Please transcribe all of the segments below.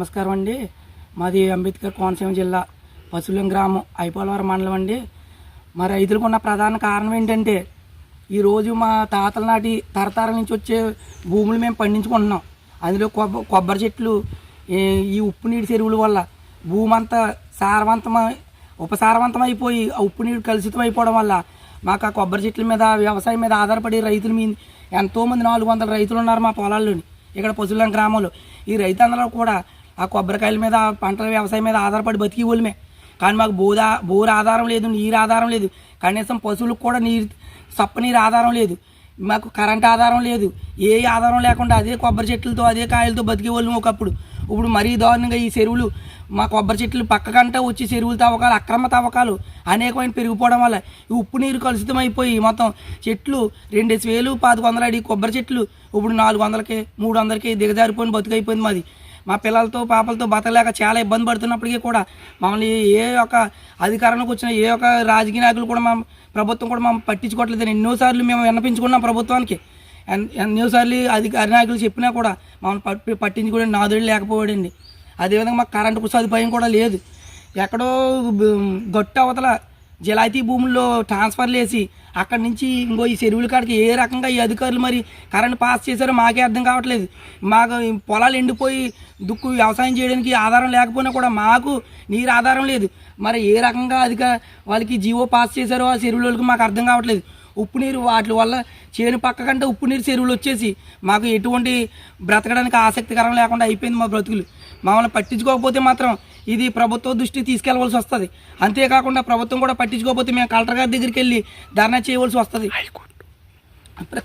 నమస్కారం అండి. మాది అంబేద్కర్ కోనసీమ జిల్లా పశువులం గ్రామం ఐపోలవరం మండలం అండి. మా రైతులకు ఉన్న ప్రధాన కారణం ఏంటంటే ఈరోజు మా తాతల నాటి తరతరాల నుంచి వచ్చే భూములు మేము పండించుకుంటున్నాం. అందులో కొబ్బ కొబ్బరి చెట్లు ఈ- ఉప్పు నీటి చెరువుల వల్ల భూమి అంతా సారవంతమై ఉపసారవంతం అయిపోయి ఆ ఉప్పు నీరు కలుషితం అయిపోవడం వల్ల మాకు ఆ కొబ్బరి చెట్ల మీద వ్యవసాయం మీద ఆధారపడి రైతుల మీద ఎంతోమంది నాలుగు వందల రైతులు ఉన్నారు మా పొలాల్లోని ఇక్కడ పశువులం గ్రామంలో. ఈ రైతులందరూ కూడా ఆ కొబ్బరికాయల మీద పంటల వ్యవసాయం మీద ఆధారపడి బతికి వాళ్ళమే కానీ మాకు బోదా బోర్ ఆధారం లేదు నీరు ఆధారం లేదు. కనీసం పశువులకు కూడా నీరు సప్ప నీరు ఆధారం లేదు. మాకు కరెంట్ ఆధారం లేదు. ఏ ఆధారం లేకుండా అదే కొబ్బరి చెట్లతో అదే కాయలతో బతికే వాళ్ళం ఒకప్పుడు. ఇప్పుడు మరీ దారుణంగా ఈ చెరువులు మా కొబ్బరి చెట్లు పక్కకంట వచ్చి చెరువులు తవ్వకాలు అక్రమ తవ్వకాలు అనేకమైన పెరిగిపోవడం వల్ల ఈ ఉప్పు నీరు కలుషితం అయిపోయి మొత్తం చెట్లు రెండు వేలు పాతిక వందల అడిగి కొబ్బరి చెట్లు ఇప్పుడు నాలుగు వందలకి మూడు వందలకి దిగజారిపోయిన బతుకైపోయింది మాది. మా పిల్లలతో పాపలతో బతకలేక చాలా ఇబ్బంది పడుతున్నప్పటికీ కూడా మమ్మల్ని ఏ ఒక్క అధికారంలోకి వచ్చిన ఏ ఒక్క రాజకీయ నాయకులు కూడా మా ప్రభుత్వం కూడా మమ్మల్ని పట్టించుకోవట్లేదని ఎన్నోసార్లు మేము విన్నపించుకున్నాం ప్రభుత్వానికి. ఎన్- ఎన్నోసార్లు అధికార నాయకులు చెప్పినా కూడా మమ్మల్ని పట్టి పట్టించుకునే నాదుడు లేకపోయాడండి. అదేవిధంగా మాకు కరెంటు సదుపాయం కూడా లేదు. ఎక్కడో బ- గట్టు అవతల జలాతీ భూముల్లో ట్రాన్స్ఫర్లు వేసి అక్కడి నుంచి ఇంకో ఈ చెరువుల కాడికి ఏ రకంగా ఈ అధికారులు మరి కరెంట్ పాస్ చేశారో మాకే అర్థం కావట్లేదు. మాకు పొలాలు ఎండిపోయి దుక్కు వ్యవసాయం చేయడానికి ఆధారం లేకపోయినా కూడా మాకు నీరు ఆధారం లేదు. మరి ఏ రకంగా అధిక వాళ్ళకి జీవో పాస్ చేశారో ఆ చెరువులకు మాకు అర్థం కావట్లేదు. ఉప్పు నీరు వాటి వల్ల చేను పక్క కంటే ఉప్పు నీరు చెరువులు వచ్చేసి మాకు ఎటువంటి బ్రతకడానికి ఆసక్తికరం లేకుండా అయిపోయింది మా బ్రతుకులు. మమ్మల్ని పట్టించుకోకపోతే మాత్రం ఇది ప్రభుత్వ దృష్టికి తీసుకెళ్ళవలసి వస్తుంది. అంతేకాకుండా ప్రభుత్వం కూడా పట్టించుకోకపోతే మేము కలెక్టర్ గారి దగ్గరికి వెళ్ళి ధర్నా చేయవలసి వస్తుంది.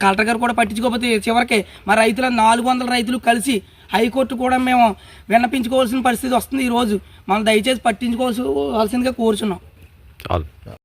కలెక్టర్ గారు కూడా పట్టించుకోకపోతే చివరికి మా రైతుల నాలుగు వందల రైతులు కలిసి హైకోర్టు కూడా మేము విన్నపించుకోవాల్సిన పరిస్థితి వస్తుంది ఈరోజు. మనం దయచేసి పట్టించుకోవాల్సి కోరుచున్నాం.